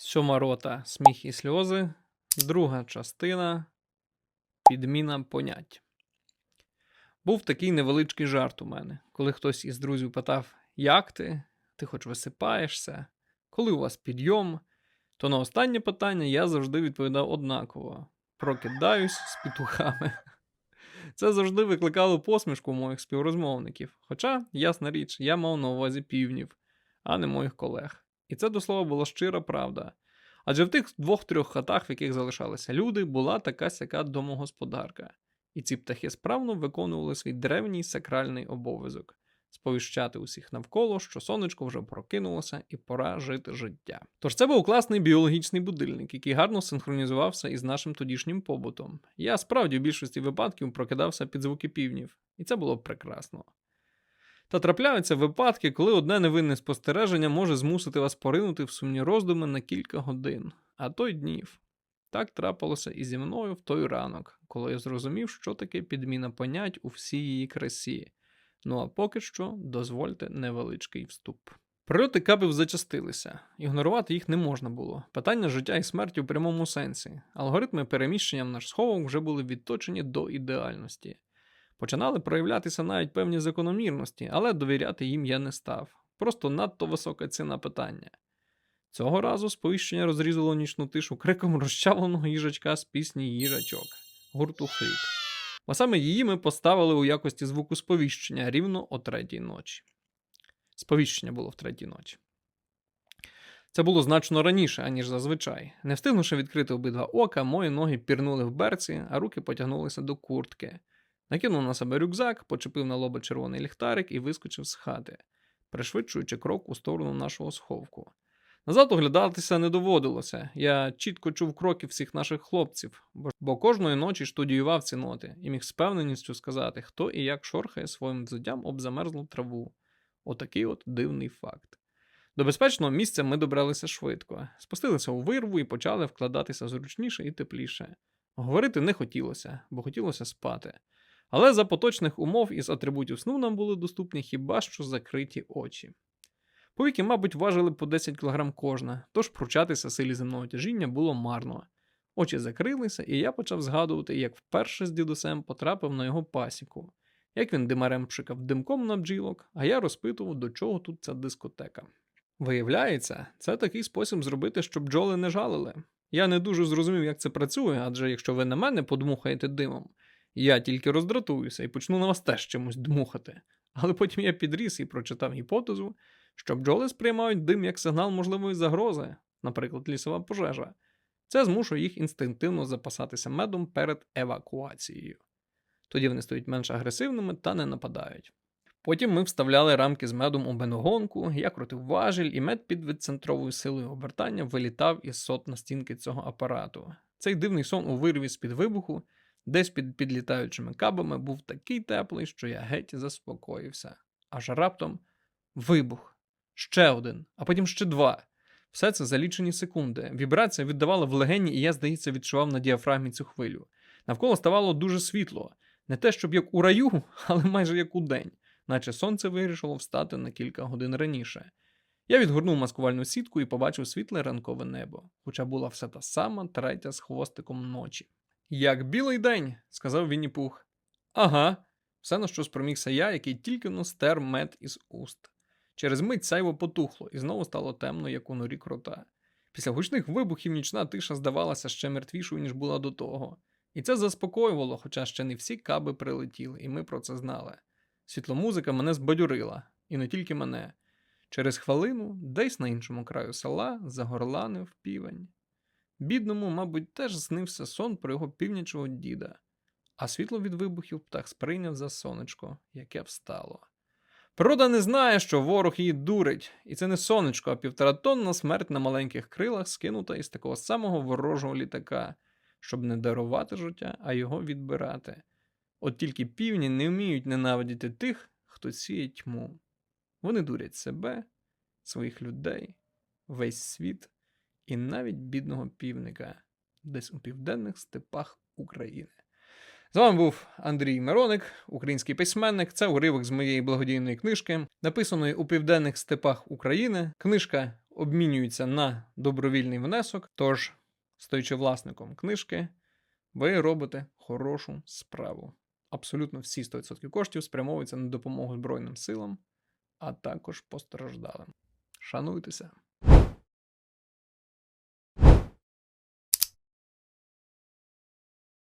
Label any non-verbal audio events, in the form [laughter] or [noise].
Сьома рота Сміх і сльози. Друга частина Підміна понять. Був такий невеличкий жарт у мене, коли хтось із друзів питав, як ти? Ти хоч висипаєшся? Коли у вас підйом? То на останнє питання я завжди відповідав однаково: прокидаюсь з петухами. Це завжди викликало посмішку моїх співрозмовників. Хоча, ясна річ, я мав на увазі півнів, а не моїх колег. І це до слова була щира правда. Адже в тих двох-трьох хатах, в яких залишалися люди, була така сяка домогосподарка, і ці птахи справно виконували свій древній сакральний обов'язок сповіщати усіх навколо, що сонечко вже прокинулося і пора жити життя. Тож це був класний біологічний будильник, який гарно синхронізувався із нашим тодішнім побутом. Я справді в більшості випадків прокидався під звуки півнів, і це було прпрекрасно. Та трапляються випадки, коли одне невинне спостереження може змусити вас поринути в сумні роздуми на кілька годин, а то й днів. Так трапилося і зі мною в той ранок, коли я зрозумів, що таке підміна понять у всій її красі. Ну а поки що дозвольте невеличкий вступ. Прильоти кабів зачастилися, ігнорувати їх не можна було. Питання життя і смерті у прямому сенсі. Алгоритми переміщення в наш сховок вже були відточені до ідеальності. Починали проявлятися навіть певні закономірності, але довіряти їм я не став. Просто надто висока ціна питання. Цього разу сповіщення розрізало нічну тишу криком розчавленого їжачка з пісні Їжачок гурту Хліб. Бо саме її ми поставили у якості звуку сповіщення рівно о третій ночі. Сповіщення було в третій ночі. Це було значно раніше, аніж зазвичай. Не встигнувши відкрити обидва ока, мої ноги пірнули в берці, а руки потягнулися до куртки. Накинув на себе рюкзак, почепив на лоба червоний ліхтарик і вискочив з хати, пришвидшуючи крок у сторону нашого сховку. Назад оглядатися не доводилося. Я чітко чув кроки всіх наших хлопців, бо- кожної ночі штудіював ці ноти і міг з певненістю сказати, хто і як шорхає своїм взуттям об замерзлу траву. Отакий от дивний факт. До безпечного місця ми добралися швидко, спустилися у вирву і почали вкладатися зручніше і тепліше. Говорити не хотілося, бо хотілося спати. Але за поточних умов із атрибутів сну нам були доступні хіба що закриті очі. Повіки, мабуть, важили по 10 кг кожна, тож пручатися силі земного тяжіння було марно. Очі закрилися, і я почав згадувати, як вперше з дідусем потрапив на його пасіку, як він димарем пшикав димком на бджілок, а я розпитував, до чого тут ця дискотека. Виявляється, це такий спосіб зробити, щоб бджоли не жалили. Я не дуже зрозумів, як це працює, адже якщо ви на мене подмухаєте димом, я тільки роздратуюся і почну на вас теж чимось дмухати. Але потім я підріс і прочитав гіпотезу, що бджоли сприймають дим як сигнал можливої загрози, наприклад, лісова пожежа. Це змушує їх інстинктивно запасатися медом перед евакуацією. Тоді вони стають менш агресивними та не нападають. Потім ми вставляли рамки з медом у беногонку, я крутив важіль, і мед під відцентровою силою обертання вилітав із сот на стінки цього апарату. Цей дивний сон у вирві з-під вибуху, десь під підлітаючими кабами, був такий теплий, що я геть заспокоївся. Аж раптом вибух. Ще один, а потім ще два. Все це за лічені секунди. Вібрація віддавала в легені, і я, здається, відчував на діафрагмі цю хвилю. Навколо ставало дуже світло. Не те, щоб як у раю, [laughs] але майже як у день, наче сонце вирішило встати на кілька годин раніше. Я відгорнув маскувальну сітку і побачив світле ранкове небо, хоча була все та сама третя з хвостиком ночі. Як білий день, сказав Вінні Пух. Ага, все на що спромігся я, який тільки но стер мед із уст. Через мить сайво потухло, і знову стало темно, як у норі крота. Після гучних вибухів нічна тиша здавалася ще мертвішою, ніж була до того. І це заспокоювало, хоча ще не всі каби прилетіли, і ми про це знали. Світломузика мене збадьорила, і не тільки мене. Через хвилину, десь на іншому краю села, загорланив півень. Бідному, мабуть, теж снився сон про його північого діда, а світло від вибухів птах сприйняв за сонечко, яке встало. Природа не знає, що ворог її дурить, і це не сонечко, а півторатонна смерть на маленьких крилах, скинута із такого самого ворожого літака, щоб не дарувати життя, а його відбирати. От тільки півні не вміють ненавидіти тих, хто сіє тьму. Вони дурять себе, своїх людей, весь світ і навіть бідного півника десь у південних степах України. З вами був Андрій Мироник, український письменник. Це уривок з моєї благодійної книжки, написаної у південних степах України. Книжка обмінюється на добровільний внесок. Тож, стоючи власником книжки, ви робите хорошу справу. Абсолютно всі 100% коштів спрямовуються на допомогу Збройним силам, а також постраждалим. Шануйтеся!